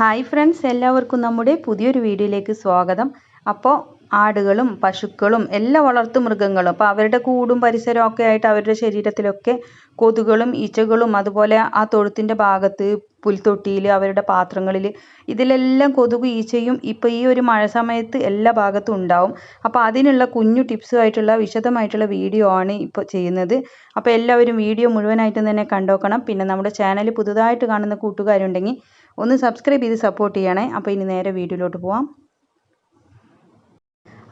Hi friends എല്ലാവർക്കും നമ്മുടെ പുതിയൊരു വീഡിയോയിലേക്ക് സ്വാഗതം. അപ്പോൾ ആടുകളും പശുക്കളും എല്ലാ വളർത്തു മൃഗങ്ങളും അപ്പോൾ അവരുടെ കൂടും പരിസരവും ഒക്കെ ആയിട്ട് അവരുടെ ശരീരത്തിലൊക്കെ കൊതുകളും ഈച്ചകളും അതുപോലെ ആ തൊഴുത്തിന്റെ ഭാഗത്ത് പുൽത്തൊട്ടിയിൽ അവരുടെ പാത്രങ്ങളിൽ ഇതിലെല്ലാം കൊതുക് ഈച്ചയും ഇപ്പോൾ ഈ ഒരു മഴ സമയത്ത് എല്ലാ ഭാഗത്തും ഉണ്ടാവും. അപ്പോൾ അതിനുള്ള കുഞ്ഞു ടിപ്സുമായിട്ടുള്ള വിശദമായിട്ടുള്ള വീഡിയോ ആണ് ഇപ്പോൾ ചെയ്യുന്നത്. അപ്പോൾ എല്ലാവരും വീഡിയോ മുഴുവനായിട്ടും തന്നെ കണ്ടോക്കണം. പിന്നെ നമ്മുടെ ചാനൽ പുതുതായിട്ട് കാണുന്ന കൂട്ടുകാരുണ്ടെങ്കിൽ ഒന്ന് സബ്സ്ക്രൈബ് ചെയ്ത് സപ്പോർട്ട് ചെയ്യണേ. അപ്പോൾ ഇനി നേരെ വീഡിയോയിലോട്ട് പോവാം.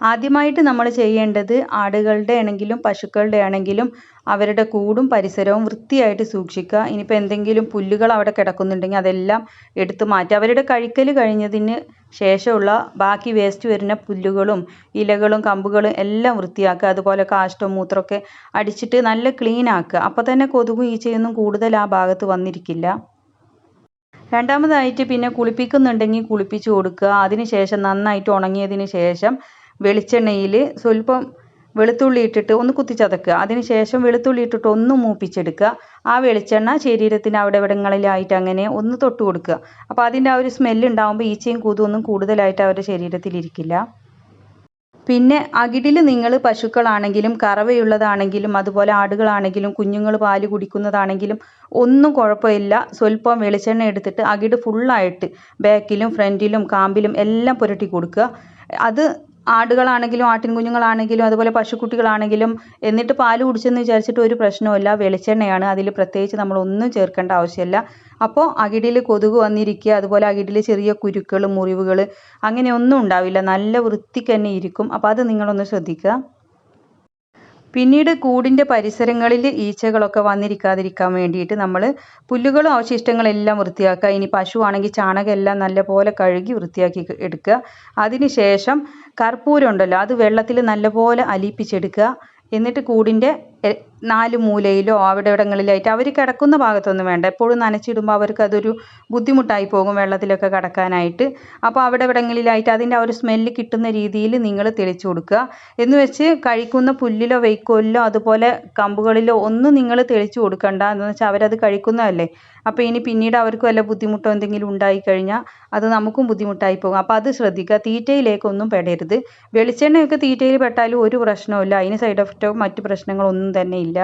ആദ്യമായിട്ട് നമ്മൾ ചെയ്യേണ്ടത് ആടുകളുടെ ആണെങ്കിലും പശുക്കളുടെ ആണെങ്കിലും അവരുടെ കൂടും പരിസരവും വൃത്തിയായിട്ട് സൂക്ഷിക്കുക. ഇനിയിപ്പോൾ എന്തെങ്കിലും പുല്ലുകൾ അവിടെ കിടക്കുന്നുണ്ടെങ്കിൽ അതെല്ലാം എടുത്തു മാറ്റുക. അവരുടെ കഴിക്കൽ കഴിഞ്ഞതിന് ശേഷമുള്ള ബാക്കി വേസ്റ്റ് വരുന്ന പുല്ലുകളും ഇലകളും കമ്പുകളും എല്ലാം വൃത്തിയാക്കുക. അതുപോലെ കാഷ്ടവും മൂത്രമൊക്കെ അടിച്ചിട്ട് നല്ല ക്ലീൻ ആക്കുക. അപ്പോൾ തന്നെ കൊതുകും ഈച്ചയൊന്നും കൂടുതൽ ആ ഭാഗത്ത് വന്നിരിക്കില്ല. രണ്ടാമതായിട്ട് പിന്നെ കുളിപ്പിക്കുന്നുണ്ടെങ്കിൽ കുളിപ്പിച്ച് കൊടുക്കുക. അതിന് ശേഷം നന്നായിട്ട് ഉണങ്ങിയതിന് ശേഷം വെളിച്ചെണ്ണയിൽ സ്വല്പം വെളുത്തുള്ളി ഇട്ടിട്ട് ഒന്ന് കുത്തിച്ചതക്കുക അതിന് ശേഷം വെളുത്തുള്ളി ഇട്ടിട്ട് ഒന്ന് മൂപ്പിച്ചെടുക്കുക. ആ വെളിച്ചെണ്ണ ശരീരത്തിന് അവിടെ ഇവിടങ്ങളിലായിട്ട് അങ്ങനെ ഒന്ന് തൊട്ട് കൊടുക്കുക. അപ്പോൾ അതിന്റെ ആ ഒരു സ്മെല്ലുണ്ടാകുമ്പോൾ ഈച്ചയും ഈച്ചയും ഒന്നും കൂടുതലായിട്ട് അവരുടെ ശരീരത്തിൽ ഇരിക്കില്ല. പിന്നെ അകിടിൽ നിങ്ങൾ പശുക്കളാണെങ്കിലും കറവയുള്ളതാണെങ്കിലും അതുപോലെ ആടുകളാണെങ്കിലും കുഞ്ഞുങ്ങൾ പാൽ കുടിക്കുന്നതാണെങ്കിലും ഒന്നും കുഴപ്പമില്ല. സ്വല്പം വെളിച്ചെണ്ണ എടുത്തിട്ട് അകിട് ഫുള്ളായിട്ട് ബാക്കിലും ഫ്രണ്ടിലും കാമ്പിലും എല്ലാം പുരട്ടി കൊടുക്കുക. അത് ആടുകളാണെങ്കിലും ആട്ടിൻ കുഞ്ഞുങ്ങളാണെങ്കിലും അതുപോലെ പശുക്കുട്ടികളാണെങ്കിലും എന്നിട്ട് പാൽ കുടിച്ചെന്ന് വിചാരിച്ചിട്ട് ഒരു പ്രശ്നവുമില്ല. വെളിച്ചെണ്ണയാണ്. അതിൽ പ്രത്യേകിച്ച് നമ്മൾ ഒന്നും ചേർക്കേണ്ട ആവശ്യമില്ല. അപ്പോൾ അകിടിൽ കൊതുക് വന്നിരിക്കുക അതുപോലെ അകിടിൽ ചെറിയ കുരുക്കൾ മുറിവുകൾ അങ്ങനെയൊന്നും ഉണ്ടാവില്ല. നല്ല വൃത്തിക്ക് തന്നെ ഇരിക്കും. അപ്പോൾ അത് നിങ്ങളൊന്ന് ശ്രദ്ധിക്കുക. പിന്നീട് കൂടിന്റെ പരിസരങ്ങളിൽ ഈച്ചകളൊക്കെ വന്നിരിക്കാതിരിക്കാൻ വേണ്ടിയിട്ട് നമ്മൾ പുല്ലുകളും അവശിഷ്ടങ്ങളും എല്ലാം വൃത്തിയാക്കുക. ഇനി പശു ആണെങ്കിൽ ചാണകം എല്ലാം നല്ലപോലെ കഴുകി വൃത്തിയാക്കി എടുക്കുക. അതിന് ശേഷം കർപ്പൂരം ഉണ്ടല്ലോ അത് വെള്ളത്തിൽ നല്ലപോലെ അലിയിപ്പിച്ചെടുക്കുക. എന്നിട്ട് കൂടിന്റെ നാല് മൂലയിലോ അവിടെ ഇവിടങ്ങളിലായിട്ട് അവർ കിടക്കുന്ന ഭാഗത്തൊന്നും വേണ്ട. എപ്പോഴും നനച്ചിടുമ്പോൾ അവർക്ക് അതൊരു ബുദ്ധിമുട്ടായി പോകും വെള്ളത്തിലൊക്കെ കിടക്കാനായിട്ട്. അപ്പോൾ അവിടെ ഇവിടങ്ങളിലായിട്ട് അതിന്റെ ആ ഒരു സ്മെല്ല് കിട്ടുന്ന രീതിയിൽ നിങ്ങൾ തെളിച്ചു കൊടുക്കുക. എന്ന് വെച്ച് കഴിക്കുന്ന പുല്ലിലോ വെയ്ക്കോലിലോ അതുപോലെ കമ്പുകളിലോ ഒന്നും നിങ്ങൾ തെളിച്ചു കൊടുക്കണ്ട. എന്ന് വെച്ചാൽ അവരത് കഴിക്കുന്നതല്ലേ. അപ്പോൾ ഇനി പിന്നീട് അവർക്ക് വല്ല ബുദ്ധിമുട്ടോ എന്തെങ്കിലും ഉണ്ടായി കഴിഞ്ഞാൽ അത് നമുക്കും ബുദ്ധിമുട്ടായി പോകും. അപ്പോൾ അത് ശ്രദ്ധിക്കുക. തീറ്റയിലേക്കൊന്നും പെടരുത്. വെളിച്ചെണ്ണയൊക്കെ തീറ്റയിൽ പെട്ടാലും ഒരു പ്രശ്നവുമില്ല. അതിന് സൈഡ് എഫക്റ്റോ മറ്റു പ്രശ്നങ്ങളൊന്നും തന്നെ ഇല്ല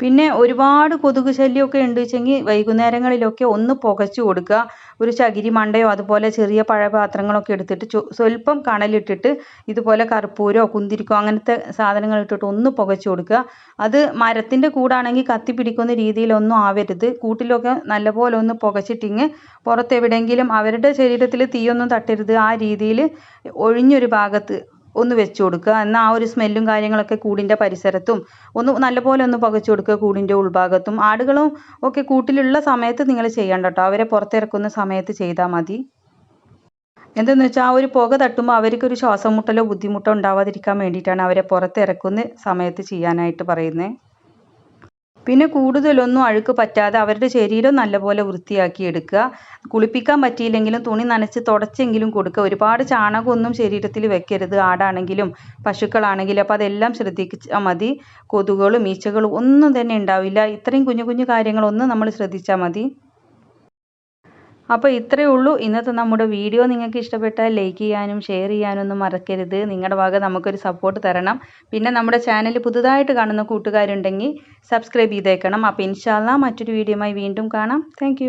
പിന്നെ ഒരുപാട് കൊതുക് ശല്യമൊക്കെ ഉണ്ട് വെച്ചെങ്കിൽ വൈകുന്നേരങ്ങളിലൊക്കെ ഒന്ന് പുകച്ചു കൊടുക്കുക. ഒരു ചകിരി മണ്ടയോ അതുപോലെ ചെറിയ പഴപാത്രങ്ങളൊക്കെ എടുത്തിട്ട് സ്വല്പം കണലിട്ടിട്ട് ഇതുപോലെ കർപ്പൂരോ കുന്തിരിക്കോ അങ്ങനത്തെ സാധനങ്ങൾ ഇട്ടിട്ട് ഒന്ന് പുകച്ചു കൊടുക്കുക. അത് മരത്തിന്റെ കൂടാണെങ്കിൽ കത്തി പിടിക്കുന്ന രീതിയിലൊന്നും ആവരുത്. കൂട്ടിലൊക്കെ നല്ലപോലെ ഒന്ന് പുകച്ചിട്ടിങ്ങ് പുറത്തെവിടെയെങ്കിലും അവരുടെ ശരീരത്തിൽ തീയൊന്നും തട്ടരുത്. ആ രീതിയിൽ ഒഴിഞ്ഞൊരു ഭാഗത്ത് ഒന്ന് വെച്ച് കൊടുക്കുക. എന്നാൽ ആ ഒരു സ്മെല്ലും കാര്യങ്ങളൊക്കെ കൂടിന്റെ പരിസരത്തും ഒന്ന് നല്ലപോലെ ഒന്ന് പുകച്ച് കൊടുക്കുക കൂടിന്റെ ഉൾഭാഗത്തും. ആടുകളും ഒക്കെ കൂട്ടിലുള്ള സമയത്ത് നിങ്ങൾ ചെയ്യണ്ട കേട്ടോ. അവരെ പുറത്തിറക്കുന്ന സമയത്ത് ചെയ്താൽ മതി. എന്തെന്ന് വെച്ചാൽ ആ ഒരു പുക തട്ടുമ്പോൾ അവർക്കൊരു ശ്വാസം മുട്ടലോ ബുദ്ധിമുട്ടോ ഉണ്ടാവാതിരിക്കാൻ വേണ്ടിയിട്ടാണ് അവരെ പുറത്തിറക്കുന്ന സമയത്ത് ചെയ്യാനായിട്ട് പറയുന്നത് പിന്നെ കൂടുതലൊന്നും അഴുക്ക് പറ്റാതെ അവരുടെ ശരീരം നല്ലപോലെ വൃത്തിയാക്കി എടുക്കുക. കുളിപ്പിക്കാൻ പറ്റിയില്ലെങ്കിലും തുണി നനച്ച് തുടച്ചെങ്കിലും കൊടുക്കുക. ഒരുപാട് ചാണകമൊന്നും ശരീരത്തിൽ വെക്കരുത്. ആടാണെങ്കിലും പശുക്കളാണെങ്കിലും. അപ്പോൾ അതെല്ലാം ശ്രദ്ധിച്ചാൽ മതി. കൊതുകുകളും ഈച്ചകളും ഒന്നും തന്നെ ഉണ്ടാവില്ല. ഇത്രയും കുഞ്ഞു കുഞ്ഞു കാര്യങ്ങളൊന്നും നമ്മൾ ശ്രദ്ധിച്ചാൽ മതി. അപ്പോൾ ഇത്രയേ ഉള്ളൂ. ഇന്നത്തെ നമ്മുടെ വീഡിയോ നിങ്ങൾക്ക് ഇഷ്ടപ്പെട്ടാൽ ലൈക്ക് ചെയ്യാനും ഷെയർ ചെയ്യാനും ഒന്നും മറക്കരുത്. നിങ്ങളുടെ ഭാഗം നമുക്കൊരു സപ്പോർട്ട് തരണം. പിന്നെ നമ്മുടെ ചാനൽ പുതുതായിട്ട് കാണുന്ന കൂട്ടുകാരുണ്ടെങ്കിൽ സബ്സ്ക്രൈബ് ചെയ്തേക്കണം. അപ്പോൾ ഇൻഷാല്ല മറ്റൊരു വീഡിയോയുമായി വീണ്ടും കാണാം. താങ്ക്